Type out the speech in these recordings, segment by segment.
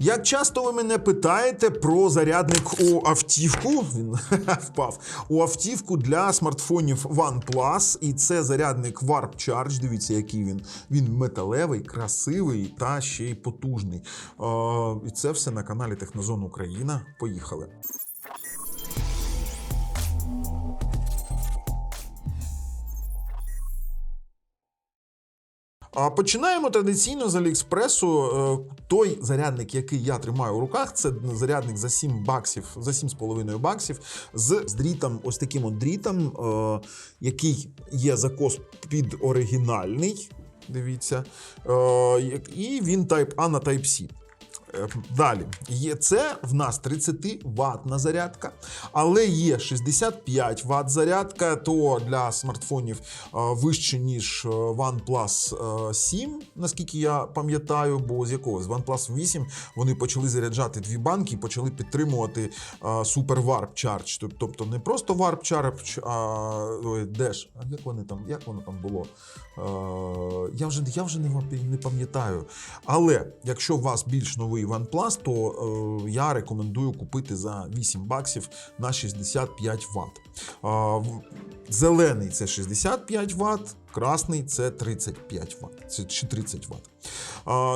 Як часто ви мене питаєте про зарядник у автівку, він впав у автівку для смартфонів OnePlus, і це зарядник Warp Charge. Дивіться, який він. Він металевий, красивий та ще й потужний. І це все на каналі Технозон Україна. Поїхали. Починаємо традиційно з Аліекспресу. Е, Той зарядник, який я тримаю у руках, це зарядник за 7 баксів, за 7,5 баксів з, з дрітом, ось таким от дрітом, е, який є закос під оригінальний. Дивіться. Е, І він Type A на Type C. Е, Далі є це в нас 30 ватна зарядка, але є 65 Вт зарядка, то для смартфонів е, вище, ніж е, OnePlus е, 7, наскільки я пам'ятаю, бо з якого? З OnePlus 8 вони почали заряджати дві банки і почали підтримувати е, Super Warp Charge. Тобто не просто Warp Charge, а де ж? А як вони там, як воно там було? Е, я вже, я вже не, не пам'ятаю. Але якщо у вас більш новий OnePlus, то е, я рекомендую купити за 8 баксів на 65 Вт. Е, зелений це 65 Вт, красний це 35 Вт. Чи 30 Вт.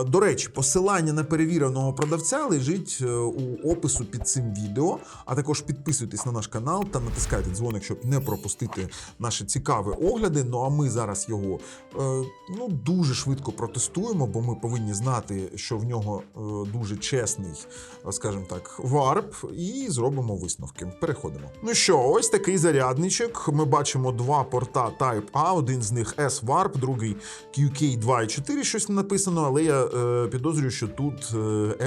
До речі, посилання на перевіреного продавця лежить е, у опису під цим відео. А також підписуйтесь на наш канал та натискайте дзвоник, щоб не пропустити наші цікаві огляди. Ну а ми зараз його е, ну, дуже швидко протестуємо, бо ми повинні знати, що в нього е, дуже чесний, скажімо так, варп, і зробимо висновки. Переходимо. Ну що, ось такий зарядничок. Ми бачимо два порта Type A, один з них S-Warp, другий QK 2.4, щось написано, але я е, підозрюю, що тут е,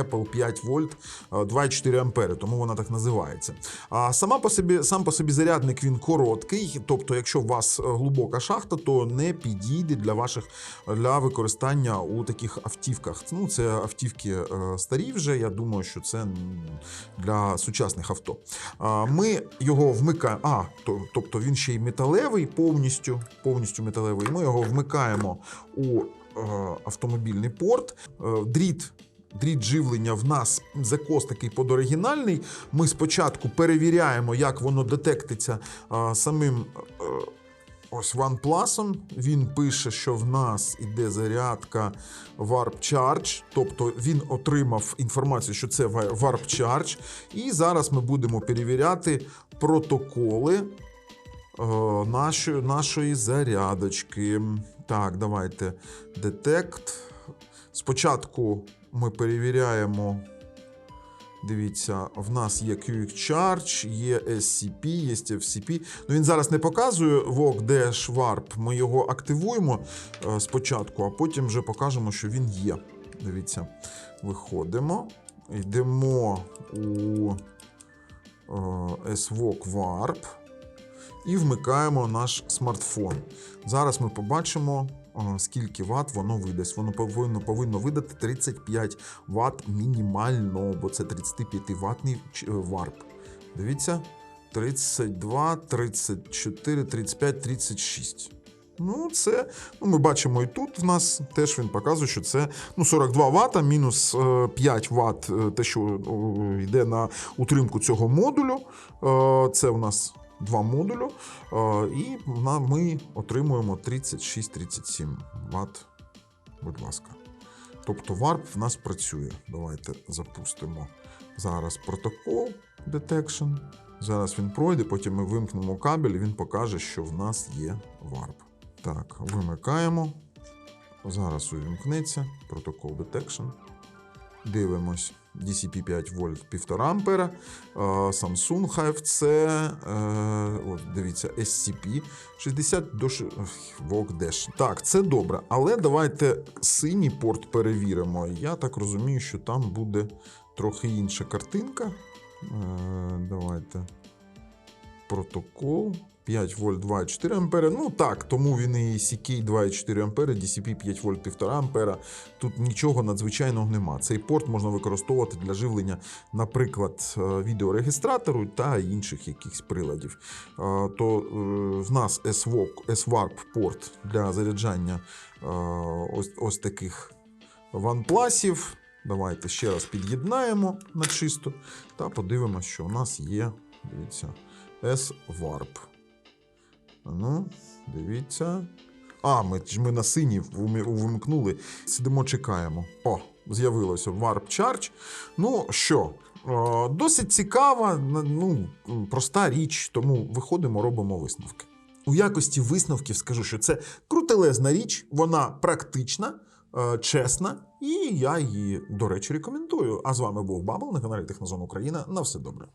Apple 5 вольт е, 2,4 ампери, тому вона так називається. А сама по собі, сам по собі зарядник він короткий, тобто, якщо у вас е, глибока шахта, то не підійде для ваших для використання у таких автівках. Ну, це автівки е, старі вже. Я думаю, що це для сучасних авто. Ми його вмикаємо. А, то, тобто він ще й металевий, повністю, повністю металевий. Ми його вмикаємо у е, автомобільний порт. Е, дріт. Дріт живлення в нас закос такий подоригінальний. Ми спочатку перевіряємо, як воно детектиться самим е, ось OnePlus. Він пише, що в нас іде зарядка Warp Charge, тобто він отримав інформацію, що це Warp Charge. І зараз ми будемо перевіряти протоколи нашої, нашої зарядочки. Так, давайте. Detect. Спочатку ми перевіряємо. Дивіться, в нас є Quick Charge, є SCP, є FCP. Ну він зараз не показує Vogue Dash Warp. Ми його активуємо е, спочатку, а потім вже покажемо, що він є. Дивіться, виходимо, йдемо у е, SVOG Warp і вмикаємо наш смартфон. Зараз ми побачимо, скільки ват воно видасть. Воно повинно, повинно видати 35 Вт мінімально, бо це 35 ватний варп. Дивіться, 32, 34, 35, 36. Ну, це ну, ми бачимо і тут в нас теж він показує, що це ну, 42 Вт, мінус е, 5 Вт, е, те, що е, йде на утримку цього модулю. Е, Це у нас два модулю. Е, І ми отримуємо 36-37 Вт. Будь ласка. Тобто варп в нас працює. Давайте запустимо зараз протокол Detection. Зараз він пройде, потім ми вимкнемо кабель, і він покаже, що в нас є варп. Так, вимикаємо. Зараз увімкнеться протокол Detection. Дивимось. DCP 5 вольт 1,5 ампера. Е, Samsung HFC, е, от, дивіться, SCP 60 до Dash. Так, це добре. Але давайте синій порт перевіримо. Я так розумію, що там буде трохи інша картинка. Е, Давайте. Протокол. 5 вольт 2,4 ампера. Ну так, тому він і CK 2,4 ампера, DCP 5 вольт 1,5 ампера. Тут нічого надзвичайного нема. Цей порт можна використовувати для живлення, наприклад, е, відеорегістратору та інших якихось приладів. Е, То е, в нас SWARP порт для заряджання ось, ось таких OnePlus. Давайте ще раз під'єднаємо на чисто та подивимося, що у нас є. Дивіться, S-Warp. Ну, дивіться. А, ми, ж ми на синій вимкнули. Сидимо, чекаємо. О, з'явилося Warp Charge. Ну що, е, досить цікава, ну, проста річ, тому виходимо, робимо висновки. У якості висновків скажу, що це крутелезна річ, вона практична, е, чесна, і я її, до речі, рекомендую. А з вами був Бабл на каналі Технозон Україна. На все добре.